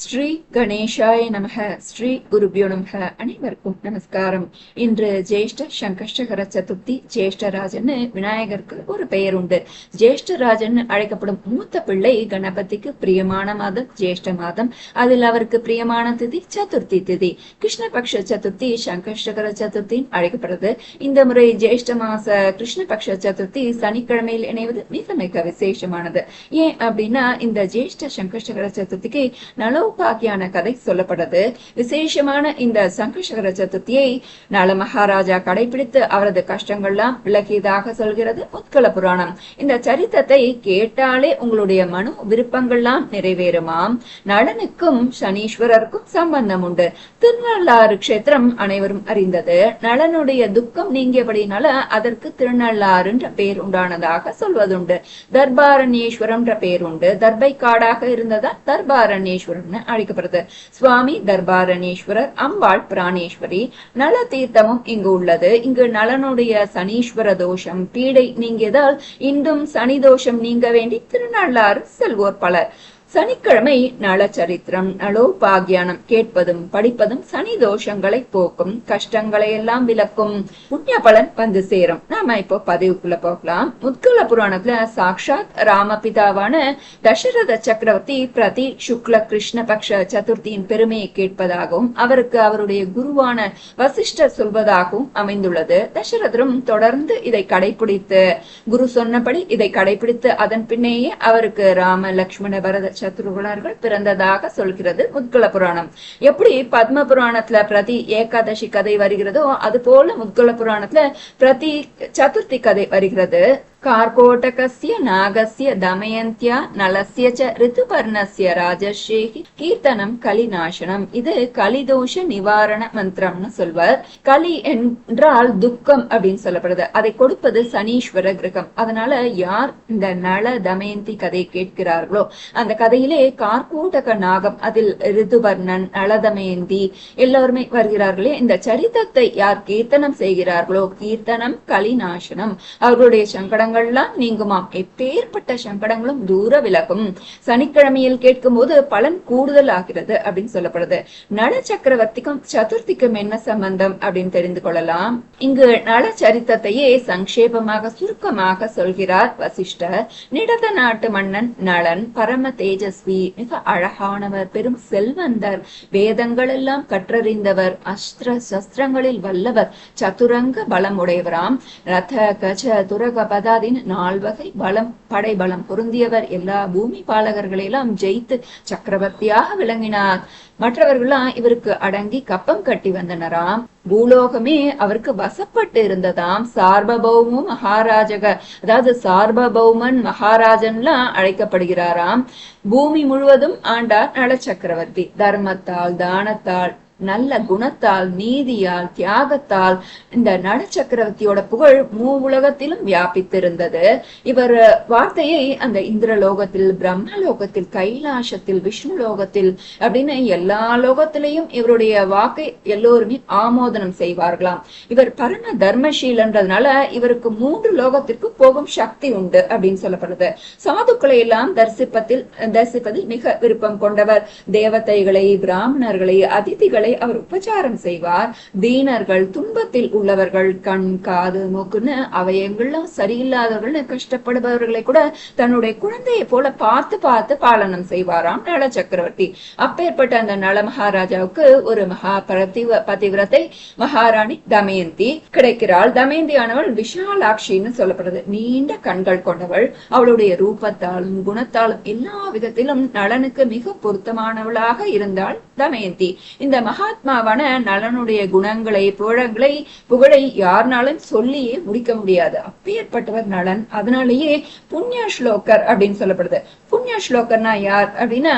ஸ்ரீ கணேஷாய நமக ஸ்ரீ குருபியோ நமக அனைவருக்கும் நமஸ்காரம். இன்று ஜேஷ்ட சங்கஷ்டகர சதுர்த்தி ஜேஷ்டராஜன்னு விநாயகருக்கு ஒரு பெயர் உண்டு. ஜேஷ்டராஜன் அழைக்கப்படும் மூத்த பிள்ளை கணபதிக்கு பிரியமான மாதம் ஜேஷ்ட மாதம். அதில் அவருக்கு பிரியமான திதி சதுர்த்தி திதி. கிருஷ்ணபக்ஷ சதுர்த்தி சங்கஷ்டகர சதுர்த்தின்னு அழைக்கப்படுறது இந்த முறை ஜேஷ்ட மாச கிருஷ்ணபக்ஷ சதுர்த்தி சனிக்கிழமையில் இணைவது மிக மிக விசேஷமானது. ஏன் அப்படின்னா இந்த ஜேஷ்ட சங்கஷ்டகர சதுர்த்திக்கு நலோ பாக்கியான கதை சொல்லப்படுது. விசேஷமான இந்த சங்கஷகர சதுர்த்தியை நல மகாராஜா கடைபிடித்து அவரது கஷ்டங்கள்லாம் விலகியதாக சொல்கிறது உத்கல புராணம். இந்த சரித்திரத்தை கேட்டாலே உங்களுடைய மனு விருப்பங்கள்லாம் நிறைவேறுமாம். நலனுக்கும் சனீஸ்வரருக்கும் சம்பந்தம் உண்டு. திருநள்ளாறு கஷேத்திரம் அனைவரும் அறிந்தது. நலனுடைய துக்கம் நீங்கியபடினால அதற்கு திருநள்ளாறுன்ற பேர் உண்டானதாக சொல்வதுண்டு. தர்பாரண்யேஸ்வரம்ன்ற பேர் உண்டு. தர்பை காடாக இருந்ததா தர்பாரண்யேஸ்வரம் அழைக்கப்படுது. சுவாமி தர்பாரணேஸ்வரர் அம்பாள் பிராணேஸ்வரி நல தீர்த்தமும் இங்கு உள்ளது. இங்கு நலனுடைய சனீஸ்வர தோஷம் பீடை நீங்கியதால் இன்றும் சனி தோஷம் நீங்க வேண்டி திருநள்ளாறு செல்வோர் பலர். சனிக்கிழமை நலச்சரித்திரம் நலோபாகியானம் கேட்பதும் படிப்பதும் சனி தோஷங்களை போக்கும் கஷ்டங்களை எல்லாம் விளக்கும். புண்ணிய பலன் வந்து சேரும். நாம இப்போ பதிவுக்குள்ள போகலாம். முத்கல புராணத்துல சாக்ஷாத் ராமபிதாவான தசரத சக்கரவர்த்தி பிரதி சுக்ல கிருஷ்ண பக்ஷ சதுர்த்தியின் பெருமையை கேட்பதாகவும் அவருக்கு அவருடைய குருவான வசிஷ்டர் சொல்வதாகவும் அமைந்துள்ளது. தசரதரும் தொடர்ந்து இதை கடைபிடித்து குரு சொன்னபடி இதை கடைபிடித்து அதன் பின்னேயே அவருக்கு ராம லக்ஷ்மண பரத சத்ருகுணர்கள் பிறந்ததாக சொல்கிறது முத்குல புராணம். எப்படி பத்ம புராணத்துல பிரதி ஏகாதசி கதை வருகிறதோ அது போல முத்குல புராணத்துல பிரதி சதுர்த்தி கதை வருகிறது. कार्कोटकस्य नागस्य दमयन्त्या नलस्य च ऋतुपर्णस्य ராஜஸ்ரீகி கீர்த்தனம் கலிநாசனம் இது கலிதோஷ நிவாரண மந்திரம்னு சொல்வர் கலி என்றால் துக்கம் அப்படின்னு சொல்லப்படுது அதை கொடுப்பது சனீஸ்வர கிரகம் அதனால யார் இந்த நல தமயந்தி கதை கேட்கிறார்களோ அந்த கதையிலே கார்கோடக நாகம் அதில் ரிதுவர்ணன் நலதமயந்தி எல்லோருமே வருகிறார்களே இந்த சரித்திரத்தை யார் கீர்த்தனம் செய்கிறார்களோ கீர்த்தனம் கலிநாசனம் அவர்களுடைய சங்கடங்கள் சங்கடங்கள்லாம் நீங்குமாம். எப்பேற்பட்ட சங்கடங்களும் தூர விலகும். சனிக்கிழமையில் கேட்கும் போது பலன் கூடுதல் ஆகிறது அப்படின்னு சொல்லப்படுது. நல சக்கரவர்த்திக்கும் சதுர்த்திக்கும் என்ன சம்பந்தம் அப்படின்னு தெரிந்து கொள்ளலாம். இங்கு நல சரித்தத்தையே சங்கேபமாக சுருக்கமாக சொல்கிறார் வசிஷ்டர். நிடத நாட்டு மன்னன் நலன் பரம தேஜஸ்வி மிக அழகானவர் பெரும் செல்வந்தர் வேதங்கள் எல்லாம் கற்றறிந்தவர் அஸ்திர சஸ்திரங்களில் வல்லவர் சதுரங்க பலம் உடையவராம் ரத கஜ துரக பதா அல்லாதின் நால்வகை பலம் படை பலம் பொருந்தியவர் எல்லா பூமி பாலகர்களையெல்லாம் ஜெயித்து சக்கரவர்த்தியாக விளங்கினார். மற்றவர்களாம் இவருக்கு அடங்கி கப்பம் கட்டி வந்தனராம். பூலோகமே அவருக்கு வசப்பட்டு இருந்ததாம். சார்பபௌமும் மகாராஜக அதாவது சார்பபௌமன் மகாராஜன்லாம் அழைக்கப்படுகிறாராம். பூமி முழுவதும் ஆண்டார் நல சக்கரவர்த்தி தர்மத்தால் தானத்தால் நல்ல குணத்தால் நீதியால் தியாகத்தால் இந்த நடச்சக்கரவர்த்தியோட புகழ் மூ உலகத்திலும் வியாபித்திருந்தது. இவர் வார்த்தையை அந்த இந்திரலோகத்தில் பிரம்மலோகத்தில் கைலாசத்தில் விஷ்ணு லோகத்தில் அப்படின்னு எல்லா லோகத்திலையும் இவருடைய வாக்கை எல்லோருமே ஆமோதனம் செய்வார்களாம். இவர் பரம தர்மசீலன்றதுனால இவருக்கு மூன்று லோகத்திற்கு போகும் சக்தி உண்டு அப்படின்னு சொல்லப்படுது. சாதுக்களை எல்லாம் தரிசிப்பத்தில் தரிசிப்பதில் மிக விருப்பம் கொண்டவர். தேவதைகளை பிராமணர்களை அதிதிகளை அவர்களை அவர் உபச்சாரம் செய்வார். தீனர்கள் துன்பத்தில் உள்ளவர்கள் கண் காது மூக்குன்னு அவையங்கள்லாம் சரியில்லாதவர்கள்னு கஷ்டப்படுபவர்களை கூட தன்னுடைய குழந்தையை போல பார்த்து பார்த்து பாலனம் செய்வாராம் நல சக்கரவர்த்தி. அப்பேற்பட்ட அந்த நல மகாராஜாவுக்கு ஒரு மகா பிரதிவ பதிவிரத்தை மகாராணி தமயந்தி கிடைக்கிறாள். தமயந்தி ஆனவள் விஷாலாட்சின்னு சொல்லப்படுது. நீண்ட கண்கள் கொண்டவள். அவளுடைய ரூபத்தாலும் குணத்தாலும் எல்லா விதத்திலும் நலனுக்கு மிக பொருத்தமானவளாக இருந்தாள் தமயந்தி. இந்த மகாத்மாவான நலனுடைய குணங்களை புகழங்களை புகழை யாருனாலும் சொல்லியே முடிக்க முடியாது. அப்பேற்பட்டவர் நலன். அதனாலேயே புண்ணிய ஸ்லோகர் அப்படின்னு சொல்லப்படுது. புண்ணிய ஸ்லோகர்னா யார் அப்படின்னா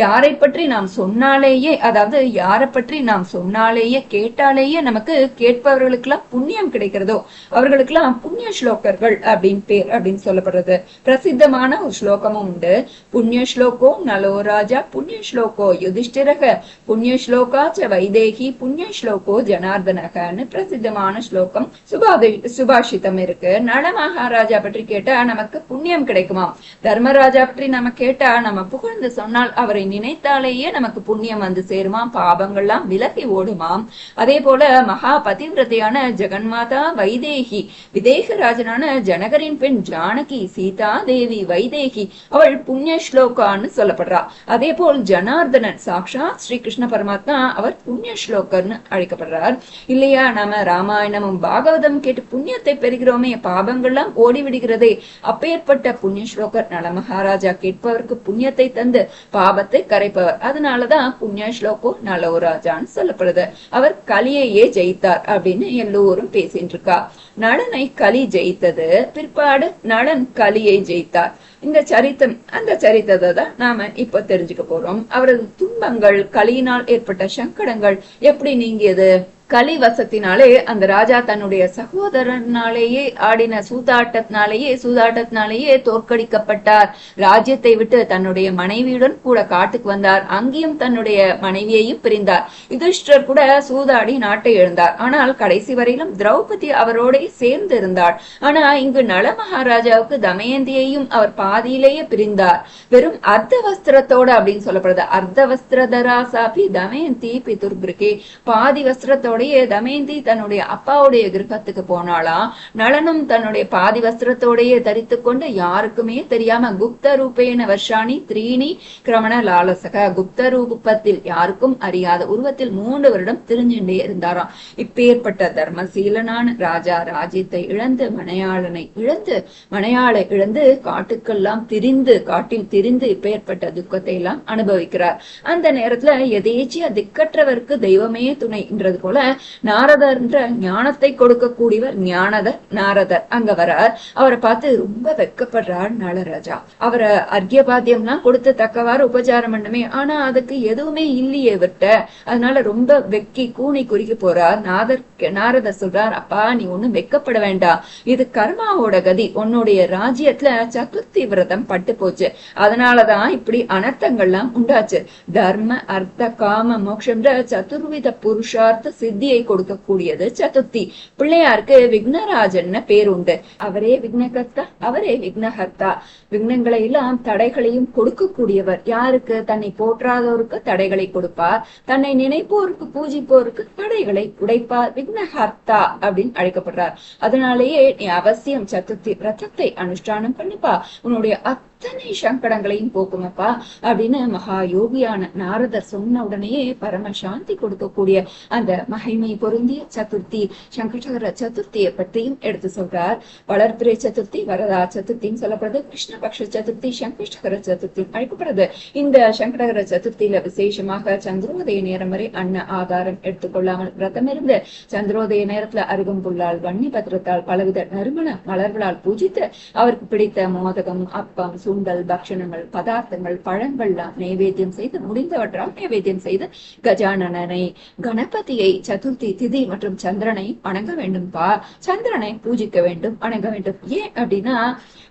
யாரை பற்றி நாம் சொன்னாலேயே அதாவது யாரை பற்றி நாம் சொன்னாலேயே கேட்டாலேயே நமக்கு கேட்பவர்களுக்கெல்லாம் புண்ணியம் கிடைக்கிறதோ அவர்களுக்கெல்லாம் புண்ணிய ஸ்லோகர்கள் அப்படின்னு பேர் அப்படின்னு சொல்லப்படுறது. பிரசித்தமான ஒரு ஸ்லோகமும் உண்டு. புண்ணிய ஸ்லோகோ நலோ ராஜா புண்ணிய ஸ்லோகோ யுதிஷ்டிரக புண்ணிய ஸ்லோகா ச வைதேகி புண்ணிய ஸ்லோகோ ஜனார்தனகன்னு பிரசித்தமான ஸ்லோகம் சுபாதி சுபாஷிதம் இருக்கு. நள மகாராஜா பற்றி கேட்டா நமக்கு புண்ணியம் கிடைக்குமா? தர்மராஜா பற்றி நம்ம கேட்டா நம்ம புகழ்ந்து சொன்னால் அவரை நினைத்தாலேயே நமக்கு புண்ணியம் வந்து சேருமா பாபங்கள்லாம் விலகி ஓடுமாம். அதே போல மகா பதிவிரதையான ஜெகன்மாதா வைதேகி விதேகராஜனான ஜனகரின் பெண் ஜானகி சீதா தேவி வைதேகி அவள் புண்ணிய ஸ்லோகான்னு சொல்லப்படுறா. அதே போல் ஜனார்தனன் சாக்ஷாத் ஸ்ரீ கிருஷ்ண பரமாத்மா அவர் புண்ணிய ஸ்லோகர்னு அழைக்கப்படுறார். இல்லையா நாம ராமாயணமும் பாகவதம் கேட்டு புண்ணியத்தை பெறுகிறோமே பாபங்கள்லாம் ஓடி விடுகிறதே அப்பேற்பட்ட புண்ணிய ஸ்லோகர் நல மகாராஜா கேட்பவருக்கு புண்ணியத்தை தந்து பாபத்தை கரைப்பவர். அதனாலதான் புண்ணிய ஸ்லோகோ நலோராஜான்னு சொல்லப்படுது. அவர் கலியையே ஜெயித்தார் அப்படின்னு எல்லோரும் பேசிட்டு இருக்கா நளனை கலி ஜெயித்தது. பிற்பாடு நளன் கலியை ஜெயித்தார். இந்த சரித்தம் அந்த சரித்தத்தை தான் நாம இப்ப தெரிஞ்சுக்க போறோம். அவரது துன்பங்கள் கலியினால் ஏற்பட்ட சங்கடங்கள் எப்படி நீங்கியது? கலிவசத்தினாலே அந்த ராஜா தன்னுடைய சகோதரனாலேயே ஆடின சூதாட்டத்தினாலேயே சூதாட்டத்தினாலேயே தோற்கடிக்கப்பட்டார். ராஜ்யத்தை விட்டு தன்னுடைய மனைவியுடன் கூட காட்டுக்கு வந்தார். அங்கேயும் தன்னுடைய மனைவியையும் பிரிந்தார். யுதிஷ்டர் கூட சூதாடி நாட்டை எழுந்தார். ஆனால் கடைசி வரையிலும் திரௌபதி அவரோட சேர்ந்து இருந்தார் ஆனா இங்கு நல மகாராஜாவுக்கு தமயந்தியையும் அவர் பாதியிலேயே பிரிந்தார். வெறும் அர்த்த வஸ்திரத்தோட அப்படின்னு சொல்லப்படுது. அர்த்த வஸ்திரதராசாபி தமயந்தி பிதுர்கிருகே பாதி வஸ்திரத்தோட வஸ்திரத்தோடயே தமேந்தி தன்னுடைய அப்பாவுடைய கிரகத்துக்கு போனாளாம் நளனும் தன்னுடைய பாதி வஸ்திரத்தோடையே தரித்து கொண்டு யாருக்குமே தெரியாம குப்த ரூபேன வர்ஷாணி த்ரீணி கிரமண லாலசக. குப்த ரூபத்தில் யாருக்கும் அறியாத உருவத்தில் மூன்று வருடம் திரிஞ்சுட்டே இருந்தாராம். இப்பேற்பட்ட தர்மசீலனான ராஜா ராஜ்யத்தை இழந்து மனையாளனை இழந்து மனையாளை இழந்து காட்டுக்கெல்லாம் திரிந்து காட்டில் திரிந்து இப்பேற்பட்ட துக்கத்தை எல்லாம் அனுபவிக்கிறார். அந்த நேரத்துல எதேச்சியா திக்கற்றவருக்கு தெய்வமே துணைன்றது போல நாரதர்ன்ற ஞானத்தை கொடுக்கக்கூடியவர் ஞானதர் நாரதர். அங்க வரார். அவரை பார்த்து ரொம்ப வெக்கப்படுறார் நளராஜா அவரை அர்க்கியபாத்தியம்லாம் கொடுத்து தக்கவாறு உபச்சாரம் பண்ணுமே. ஆனா அதுக்கு எதுவுமே இல்லையே விட்ட அதனால ரொம்ப வெக்கி கூணி குறிக்க போறார். நாதர் நாரதர் சொல்றார் அப்பா நீ ஒண்ணும் வெக்கப்பட வேண்டாம் இது கர்மாவோட கதி. உன்னுடைய ராஜ்யத்துல சதுர்த்தி விரதம் பட்டு போச்சு. அதனாலதான் இப்படி அனர்த்தங்கள்லாம் உண்டாச்சு. தர்ம அர்த்த காம மோட்சம்ன்ற சதுர்வித புருஷார்த்த சித்த சித்தியை கொடுக்கக்கூடியது சதுர்த்தி. பிள்ளையாருக்கு விக்னராஜன்னு பேர் உண்டு அவரே விக்னகர்த்தா அவரே விக்னஹர்த்தா. விக்னங்களை எல்லாம் தடைகளையும் கொடுக்கக்கூடியவர். யாருக்கு? தன்னை போற்றாதோருக்கு தடைகளை கொடுப்பார். தன்னை நினைப்போருக்கு பூஜிப்போருக்கு தடைகளை உடைப்பார். விக்னஹர்த்தா அப்படின்னு அழைக்கப்படுறார். அதனாலேயே நீ அவசியம் சதுர்த்தி ரத்தத்தை அனுஷ்டானம் பண்ணிப்பா. உன்னுடைய அத்தனை சங்கடங்களையும் போக்குமப்பா அப்படின்னு மகா யோகியான நாரதர் சொன்ன உடனேயே பரம சாந்தி கொடுக்கக்கூடிய அந்த மகிமை பொருந்திய சதுர்த்தி சங்கடகர சதுர்த்தியை பற்றியும் எடுத்து சொல்றார். வளர்பிறை சதுர்த்தி வரதா சதுர்த்தின்னு சொல்லப்படுது கிருஷ்ணபக்ஷ சதுர்த்தி சங்கடகர சதுர்த்தி அழைக்கப்படுது. இந்த சங்கடகர சதுர்த்தியில விசேஷமாக சந்திரோதய நேரம் வரை அன்ன ஆதாரம் எடுத்துக்கொள்ளாமல் விரதம் இருந்து சந்திரோதய நேரத்துல அருகம்புல்லால் வன்னி பத்திரத்தால் பலவித நறுமண மலர்களால் பூஜித்து அவருக்கு பிடித்த மோதகம் அப்பம் சுண்டல் பக்ஷணங்கள் பதார்த்தங்கள் பழங்கள்லாம் நைவேத்தியம் செய்து முடிந்தவற்றால் நைவேத்தியம் செய்து கஜானனனை கணபதியை சதுர்த்தி திதி மற்றும் சந்திரனை வணங்க வேண்டும்பா. சந்திரனை பூஜிக்க வேண்டும் வணங்க வேண்டும். ஏன் அப்படின்னா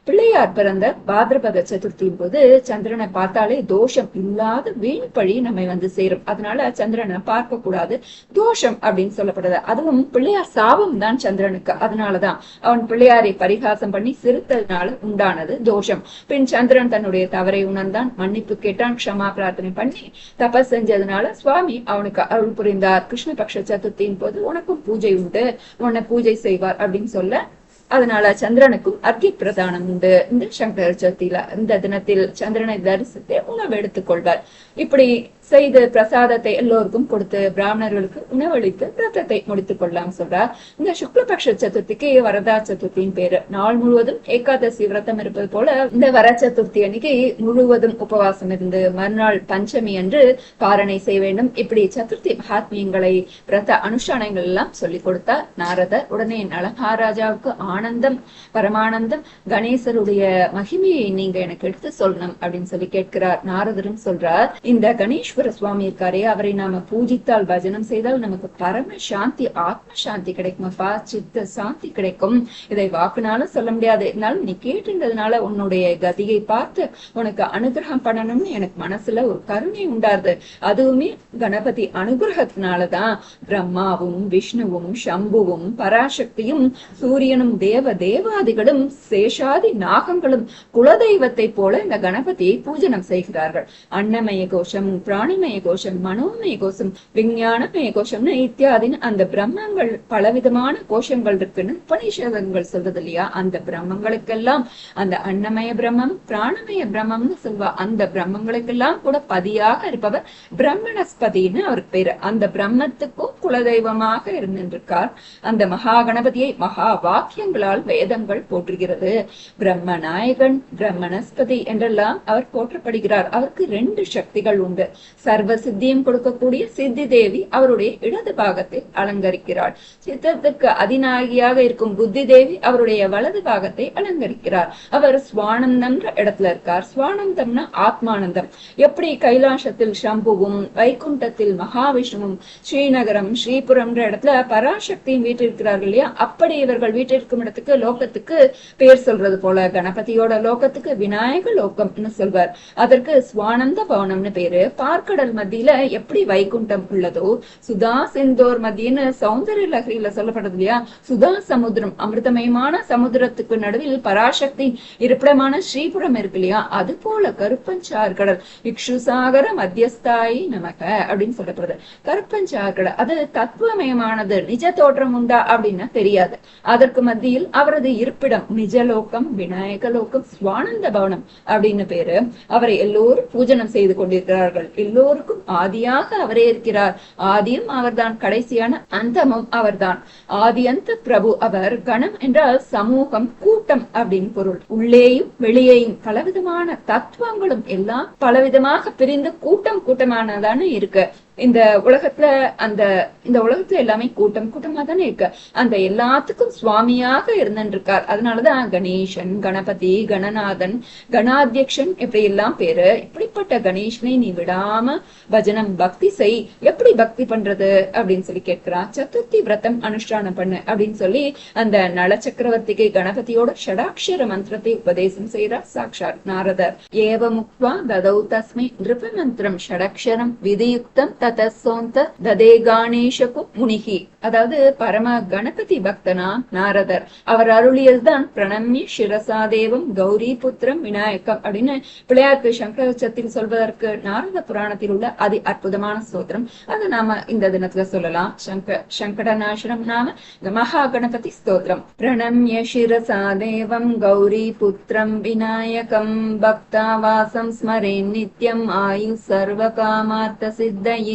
பிள்ளையார் பிறந்த பாதிரபத சதுர்த்தியின் போது சந்திரனை பார்த்தாலே தோஷம் இல்லாத வீண் பழி நம்மை வந்து சேரும். அதனால சந்திரனை பார்க்க கூடாது. தோஷம் அப்படின்னு சொல்லப்படுது. அதுவும் பிள்ளையார் சாபம் தான் சந்திரனுக்கு. அதனாலதான் அவன் பிள்ளையாரை பரிகாசம் பண்ணி சிறுத்தல்னால உண்டானது தோஷம். பின் சந்திரன் தன்னுடைய தவறை உணர்ந்தான். மன்னிப்பு கேட்டான். க்ஷமா பிரார்த்தனை பண்ணி தபஸ் செஞ்சதுனால சுவாமி அவனுக்கு அருள் புரிந்தார். கிருஷ்ணபக்ஷ சதுர்த்தியின் போது உனக்கும் பூஜை உண்டு. உன்னை பூஜை செய்வார் அப்படின்னு சொல்ல அதனால சந்திரனுக்கும் அர்க்கி பிரதானம் உண்டு. இந்த சங்கர சதுர்த்தியில இந்த தினத்தில் சந்திரனை தரிசித்து உணவு எடுத்துக் கொள்வார் இப்படி செய்து பிரசாதத்தை எல்லோருக்கும் கொடுத்து பிராமணர்களுக்கு உணவளித்து விரதத்தை முடித்துக் கொள்ளலாம் சொல்றார். இந்த சுக்லபக்ஷ சதுர்த்திக்கு வரதா சதுர்த்தியின் பேரு. நாள் முழுவதும் ஏகாதசி விரதம் இருப்பது போல இந்த வர சதுர்த்தி அன்னைக்கு முழுவதும் உபவாசம் இருந்து மறுநாள் பஞ்சமி அன்று பாரணை செய்ய வேண்டும். இப்படி சதுர்த்தி மகாத்மியங்களை விரத அனுஷ்டானங்கள் எல்லாம் சொல்லிக் கொடுத்தார். நாரதர் உடனே நலமகாராஜாவுக்கு ஆனந்தம் பரமானந்தம் கணேசருடைய மகிமையை நீங்க எனக்கு எடுத்து சொல்லணும் அப்படின்னு சொல்லி கேட்கிறார். நாரதரும் சொல்றார் இந்த கணேஷ் ஈஸ்வர சுவாமி இருக்காரே அவரை நாம பூஜித்தால் பஜனம் செய்தால் நமக்கு பரம சாந்தி ஆத்ம சாந்தி கிடைக்குமப்பா சித்த சாந்தி கிடைக்கும். இதை வாக்குனாலும் சொல்ல முடியாது. இருந்தாலும் நீ கேட்டுன்றதுனால உன்னுடைய கதியை பார்த்து உனக்கு அனுகிரகம் பண்ணணும்னு எனக்கு மனசுல ஒரு கருணை உண்டாருது. அதுவுமே கணபதி அனுகிரகத்தினாலதான் பிரம்மாவும் விஷ்ணுவும் சம்புவும் பராசக்தியும் சூரியனும் தேவ தேவாதிகளும் சேஷாதி நாகங்களும் குலதெய்வத்தை போல இந்த கணபதியை பூஜனம் செய்கிறார்கள். அன்னமய கோஷம் வாணிமய கோஷம் மனோமய கோஷம் விஞ்ஞானமய கோஷம்னு இத்தியாதின்னு அந்த பிரம்மங்கள் பலவிதமான கோஷங்கள் இருக்குன்னு உபநிஷதங்கள் சொல்றது இல்லையா? அந்த பிரம்மங்களுக்கெல்லாம் அந்த அன்னமய பிரம்மம் பிராணமய பிரம்மம்னு சொல்வா. அந்த பிரம்மங்களுக்கெல்லாம் கூட பதியாக இருப்பவர் பிரம்மணஸ்பதின்னு அவர் பேரு. அந்த பிரம்மத்துக்கும் குலதெய்வமாக இருந்திருக்கார். அந்த மகா கணபதியை மகா வாக்கியங்களால் வேதங்கள் போற்றுகிறது. பிரம்ம நாயகன் பிரம்மணஸ்பதி என்றெல்லாம் அவர் போற்றப்படுகிறார். அவருக்கு ரெண்டு சக்திகள் உண்டு. சர்வ சித்தியும் கொடுக்கக்கூடிய சித்தி தேவி அவருடைய இடது பாகத்தை அலங்கரிக்கிறார் சித்தத்துக்கு அதிநாயகியாக இருக்கும் புத்தி தேவி அவருடைய வலது பாகத்தை அலங்கரிக்கிறார். அவர் சுவானந்தம்ன்ற இடத்துல இருக்கார். சுவானந்தம்னா ஆத்மானந்தம். எப்படி கைலாசத்தில் சம்புவும் வைகுண்டத்தில் மகாவிஷ்ணுவும் ஸ்ரீநகரம் ஸ்ரீபுரம்ன்ற இடத்துல பராசக்தியும் வீட்டிருக்கிறார்கள் இல்லையா? அப்படி இவர்கள் வீட்டிற்கும் இடத்துக்கு லோகத்துக்கு பேர் சொல்றது போல. கணபதியோட லோகத்துக்கு விநாயக லோகம்னு சொல்வார்? அதற்கு சுவானந்த பவனம்னு பேரு. பார்க்க கடல் மத்தியில எப்படி வைகுண்டம் உள்ளதோ சுதா செந்தோர் மத்தியன்னு சௌந்தரிய லகரியில சொல்லப்படுது இல்லையா? சுதா சமுத்திரம் அமிர்தமயமான சமுத்திரத்துக்கு நடுவில் பராசக்தி இருப்பிடமான ஸ்ரீபுரம் இருக்கு இல்லையா? அது போல கருப்பஞ்சார் கடல் இக்ஷுசாகர மத்தியஸ்தாயி நமக அப்படின்னு சொல்லப்படுது. கருப்பஞ்சார் கடல் அது தத்துவமயமானது நிஜ தோற்றம் உண்டா அப்படின்னா தெரியாது. அதற்கு மத்தியில் அவரது இருப்பிடம் நிஜலோகம் விநாயக லோகம் சுவானந்த பவனம் அப்படின்னு பேரு. அவரை எல்லோரும் பூஜனம் செய்து கொண்டிருக்கிறார்கள். எல்லோருக்கும் ஆதியாக அவரே இருக்கிறார். ஆதியும் அவர்தான் கடைசியான அந்தமும் அவர்தான். ஆதியந்த பிரபு அவர் கணம் என்றால் சமூகம் கூட்டம் அப்படின்னு பொருள். உள்ளேயும் வெளியேயும் பலவிதமான தத்துவங்களும் எல்லாம் பலவிதமாக பிரிந்து கூட்டம் கூட்டமானதான இருக்கு. இந்த உலகத்துல அந்த இந்த உலகத்துல எல்லாமே கூட்டம் கூட்டமா தானே இருக்கு. அந்த எல்லாத்துக்கும் சுவாமியாக இருந்திருக்கார். அதனாலதான் கணேசன் கணபதி கணநாதன் கணாத்தியக்ஷன் இப்படி எல்லாம் பேரு. இப்படிப்பட்ட கணேசனை நீ விடாம பஜனம் பக்தி செய். எப்படி பக்தி பண்றது அப்படின்னு சொல்லி கேட்கிறா. சதுர்த்தி விரதம் அனுஷ்டானம் பண்ணு அப்படின்னு சொல்லி அந்த நல சக்கரவர்த்திக்கு கணபதியோட ஷடாட்சர மந்திரத்தை உபதேசம் செய்யறார் சாக்ஷாத் நாரதர். ஏவ முக்வா ததௌ தஸ்மை நிருப மந்திரம். ஷடக்ஷரம் விதியுக்தம் ததசோந்த ததே காணேஷகு முனிகி. அதாவது பரம கணபதி பக்தனா நாரதர். அவர் அருளியதுதான் பிரணம்ய சிரசாதேவம் கௌரி புத்திரம் விநாயகம் அப்படின்னு பிள்ளையாருக்கு சங்கரச்சத்தில் சொல்வதற்கு நாரத புராணத்தில் உள்ள அதி அற்புதமான ஸ்தோத்திரம். அது நாம இந்த தினத்துல சொல்லலாம். சங்க சங்கடநாசனம் நாம மகா கணபதி ஸ்தோத்திரம். பிரணம்ய சிரசாதேவம் கௌரி புத்திரம் விநாயகம் பக்தாவாசம் ஸ்மரே நித்யம் ஆயு சர்வ காமார்த்த சித்தையே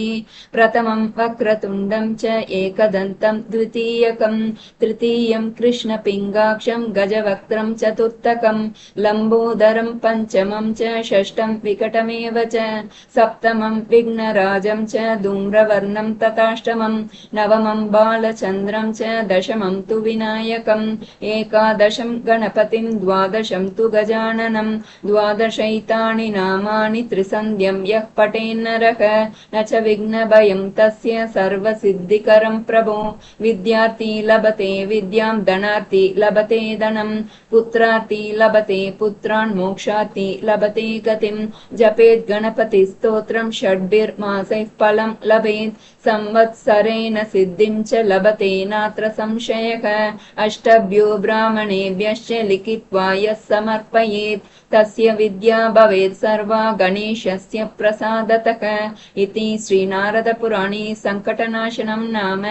प्रथमं वक्रतुण्डं च एकदन्तं द्वितीयकं तृतीयं कृष्णपिङ्गाक्षं गजवक्त्रं चतुर्थकं लम्बोदरं पञ्चमं च षष्ठं विकटमेव च सप्तमं विघ्नराजं च धूम्रवर्णं तथाष्टमं नवमं बालचन्द्रं च दशमं तु विनायकम् एकादशं गणपतिं द्वादशं तु गजाननं द्वादशैतानि नामानि त्रिसन्ध्यं यः पठेन्नरः न च विघ्नभयं तस्य सर्वसिद्धिकरं प्रभो। विद्यार्थी लभते विद्यां धनार्थी लभते धनं। पुत्रार्थी लभते पुत्रान् मोक्षार्थी लभते गतिं। जपेत् गणपतिस्तोत्रं षड्भिर्मासैः फलं लभेत्। संवत्सरेण सिद्धिं च लभते नात्र संशयः। अष्टभ्यो ब्राह्मणेभ्यश्च लिखित्वा यः समर्पयेत् तस्य विद्या भवेत् सर्वा गणेशस्य प्रसादतः। इति श्रीनारदपुराणे சங்கடநாசனம் நாம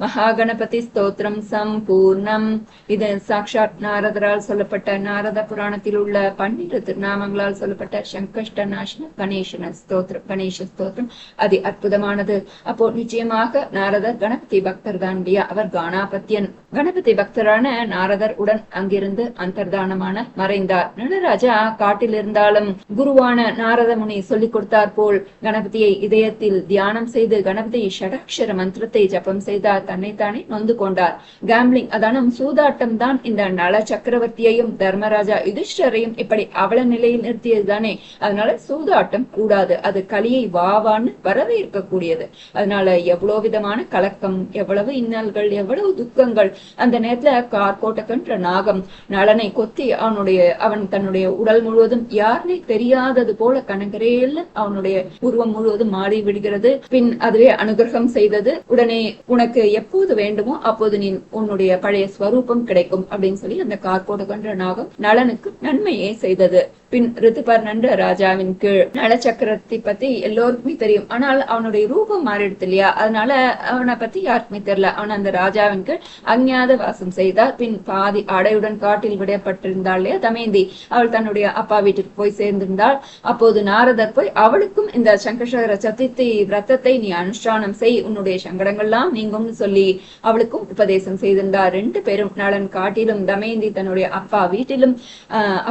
மகாகணபதி ஸ்தோத்திரம் சம்பூர்ணம் இது சாக்ஷாத் நாரதரால் சொல்லப்பட்ட நாரத புராணத்தில் உள்ள பன்னிரு திருநாமங்களால் சொல்லப்பட்ட சங்கஷ்ட நாசன கணேசன ஸ்தோத்திரம் கணேச ஸ்தோத்திரம் அதி அற்புதமானது அப்போ நிச்சயமாக நாரதர் கணபதி பக்தர் தான் இல்லையா அவர் கானாபத்தியன் கணபதி பக்தரான நாரதர் உடன் அங்கிருந்து அந்தர்தானமான மறைந்தார் நடராஜா காட்டில் இருந்தாலும் குருவான நாரத முனி சொல்லிக் கொடுத்தார் போல் கணபதியை இதயத்தில் தியானம் செய்து கணபதி ஷடாட்சர மந்திரத்தை ஜபம் செய்தார். தன்னைத்தானே நொந்து கொண்டார். கேம்பிளிங் அதான சூதாட்டம் தான். இந்த நல சக்கரவர்த்தியையும் தர்மராஜா யுதிஷ்டரையும் இப்படி அவல நிலையில் நிறுத்தியதுதானே அதனால சூதாட்டம் கூடாது. அது கலியை வாவான்னு வரவேற்கக்கூடியது. அதனால எவ்வளவு விதமான கலக்கம் எவ்வளவு இன்னல்கள் எவ்வளவு துக்கங்கள். அந்த நேரத்துல கார்கோட்டகன்ற நாகம் நலனை கொத்தி அவனுடைய அவன் தன்னுடைய உடல் முழுவதும் யாருனே தெரியாதது போல கனகரேல அவனுடைய உருவம் முழுவதும் மாறி விடுகிறது. பின் அதுவே அனுகிரகம் செய்தது. உடனே உனக்கு எப்போது வேண்டுமோ அப்போது நீ உன்னுடைய பழைய ஸ்வரூபம் கிடைக்கும் அப்படின்னு சொல்லி அந்த கார்கோடகன்ற நாகம் நலனுக்கு நன்மையே செய்தது. பின் ரித்துபர்ணன்ற ராஜாவின் கீழ் நல சக்கரத்தை பத்தி எல்லோருக்குமே தெரியும். ஆனால் அவனுடைய ரூபம் மாறிடுது இல்லையா? அதனால அவனை பத்தி யாருக்குமே தெரியல. அவன் அந்த ராஜாவின் கீழ் அஞ்ஞாத வாசம் செய்தார். பின் பாதி அடையுடன் காட்டில் விடப்பட்டிருந்தாள் இல்லையா? தமேந்தி. அவள் தன்னுடைய அப்பா வீட்டுக்கு போய் சேர்ந்திருந்தாள். அப்போது நாரதர் போய் அவளுக்கும் இந்த சங்கசகர சதுர்த்தி விரதத்தை நீ அனுஷ்டானம் செய் உன்னுடைய சங்கடங்கள்லாம் நீங்கும்னு சொல்லி அவளுக்கும் உபதேசம் செய்திருந்தார். ரெண்டு பேரும் நலன் காட்டிலும் தமயந்தி தன்னுடைய அப்பா வீட்டிலும்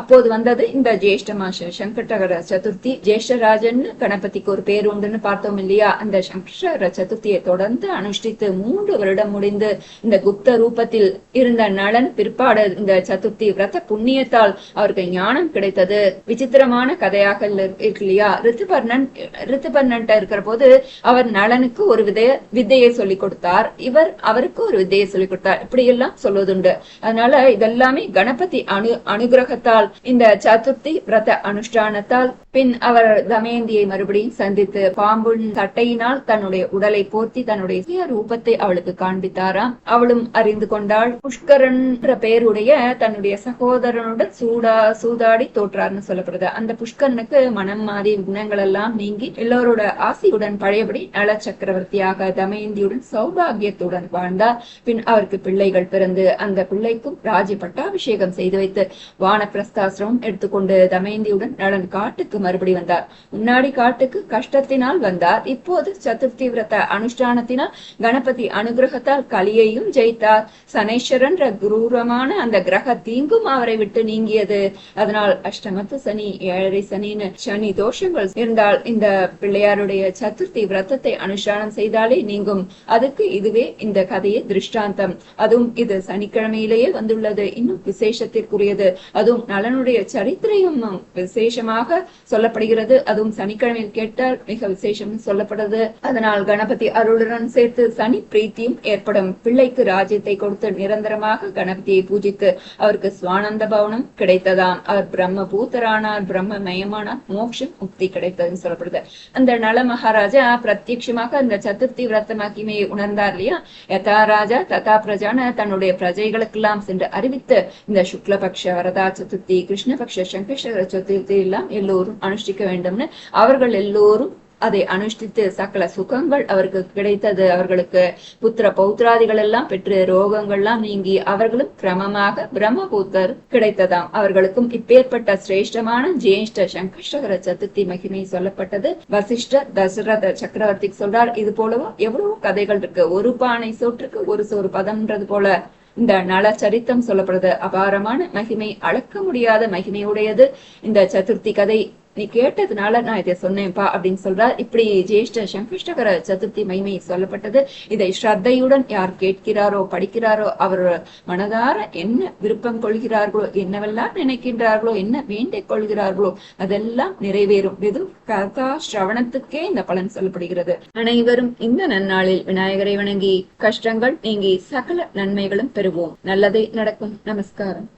அப்போது வந்தது இந்த ஜேஷ்ட மாச சங்கடகர சதுர்த்தி. ஜேஷ்டராஜன் கணபதிக்கு ஒரு பேர் உண்டுன்னு பார்த்தோம் இல்லையா? அந்த சங்கடகர சதுர்த்தியை தொடர்ந்து அனுஷ்டித்து மூன்று வருடம் முடிந்து இந்த குப்த ரூபத்தில் இருந்த நலன் பிற்பாடு இந்த சதுர்த்தி விரத புண்ணியத்தால் அவருக்கு ஞானம் கிடைத்தது. விசித்திரமான கதையாக இருக்கு இல்லையா? ரித்துபர்ணன் ரித்துபர்ணன் இருக்கிற போது அவர் நலனுக்கு ஒரு விதைய வித்தையை சொல்லி கொடுத்தார். இவர் அவருக்கு ஒரு வித்தையை சொல்லி கொடுத்தார். இப்படி எல்லாம் சொல்வதுண்டு. அதனால இதெல்லாமே கணபதி அனு அனுகிரகத்தால் இந்த சதுர்த்தி விரத அனுஷ்டானத்தால் பின் அவர் தமயந்தியை மறுபடியும் சந்தித்து பாம்புன் சட்டையினால் தன்னுடைய உடலை போர்த்தி தன்னுடைய சுய ரூபத்தை அவளுக்கு காண்பித்தாராம். அவளும் அறிந்து கொண்டாள். புஷ்கரன் பெயருடைய தன்னுடைய சகோதரனுடன் சூடா சூதாடி தோற்றார்னு சொல்லப்படுது. அந்த புஷ்கரனுக்கு மனம் மாறி குணங்கள் எல்லாம் நீங்கி எல்லோரோட ஆசையுடன் பழையபடி நல சக்கரவர்த்தியாக தமயந்தியுடன் சௌபாகியத்துடன் வாழ்ந்தார். பின் அவருக்கு பிள்ளைகள் பிறந்து அந்த பிள்ளைக்கும் ராஜ பட்டாபிஷேகம் செய்து வைத்து வானப்பிரஸ்தாசிரமம் எடுத்துக்கொண்டு தமயந்தியுடன் நலன் காட்டுக்கு மறுபடி வந்தார். முன்னாடி காட்டுக்கு கஷ்டத்தினால் வந்தார். இப்போது சதுர்த்தி விரத அனுஷ்டானத்தினால் கணபதி அனுகிரகத்தால் கலியையும் ஜெயித்தார். சனேஸ்வரன் குரூரமான அந்த கிரக தீங்கும் அவரை விட்டு நீங்கியது. அதனால் அஷ்டமத்து சனி ஏழரை சனின்னு சனி தோஷங்கள் இருந்தால் இந்த பிள்ளையாருடைய சத்து சதுர்த்தி விரதத்தை அனுஷ்டானம் செய்தாலே நீங்கும். அதுக்கு இதுவே இந்த கதையை திருஷ்டாந்தம். அதுவும் இது சனிக்கிழமையிலேயே வந்துள்ளது. இன்னும் விசேஷத்திற்குரியது. அதுவும் நலனுடைய சரித்திரையும் விசேஷமாக சொல்லப்படுகிறது. அதுவும் சனிக்கிழமையில் கேட்டால் மிக விசேஷம் சொல்லப்படுது. அதனால் கணபதி அருளுடன் சேர்த்து சனி பிரீத்தியும் ஏற்படும். பிள்ளைக்கு ராஜ்யத்தை கொடுத்து நிரந்தரமாக கணபதியை பூஜித்து அவருக்கு சுவானந்த பவனம் கிடைத்ததாம். அவர் பிரம்ம பூத்தரானார் பிரம்ம மயமானார் மோட்சம் முக்தி கிடைத்ததுன்னு சொல்லப்படுது. அந்த நல மகாராஜ பிரத்யட்சமாக அந்த சதுர்த்தி விரத மகிமையை உணர்ந்தார் இல்லையா? யதா ராஜா ததா பிரஜான தன்னுடைய பிரஜைகளுக்கெல்லாம் சென்று அறிவித்து இந்த சுக்லபக்ஷ வரதா சதுர்த்தி கிருஷ்ணபக்ஷ சங்கேஸ்வர சதுர்த்தி எல்லாம் எல்லோரும் அனுஷ்டிக்க வேண்டும்னு அவர்கள் எல்லோரும் அதை அனுஷ்டித்து சகல சுகங்கள் அவருக்கு கிடைத்தது. அவர்களுக்கு புத்திர பௌத்திராதிகள் எல்லாம் பெற்று ரோகங்கள்லாம் நீங்கி அவர்களும் கிரமமாக பிரம்மபூத்தர் கிடைத்ததாம். அவர்களுக்கும் இப்பேற்பட்ட சிரேஷ்டமான ஜேஷ்ட சங்கஷ்டகர சதுர்த்தி மகிமை சொல்லப்பட்டது. வசிஷ்டர் தசரத சக்கரவர்த்திக்கு சொல்றார் இது போலவும் எவ்வளவோ கதைகள் இருக்கு. ஒரு பானை சோற்றுக்கு ஒரு சோறு பதம்ன்றது போல இந்த நல சரித்தம் சொல்லப்படுறது அபாரமான மகிமை அளக்க முடியாத மகிமையுடையது. இந்த சதுர்த்தி கதை நீ கேட்டதுனால நான் இதை சொன்னேன்ப்பா அப்படின்னு சொல்றா இப்படி ஜேஷ்ட சங்கஷ்டகர சதுர்த்தி மைமை சொல்லப்பட்டது. இதை ஸ்ரத்தையுடன் யார் கேட்கிறாரோ படிக்கிறாரோ அவர் மனதார என்ன விருப்பம் கொள்கிறார்களோ என்னவெல்லாம் நினைக்கின்றார்களோ என்ன வேண்டிக் கொள்கிறார்களோ அதெல்லாம் நிறைவேறும். இது கதா ஸ்ரவணத்துக்கே இந்த பலன் சொல்லப்படுகிறது. அனைவரும் இந்த நன்னாளில் விநாயகரை வணங்கி கஷ்டங்கள் நீங்கி சகல நன்மைகளும் பெறுவோம். நல்லதே நடக்கும். நமஸ்காரம்.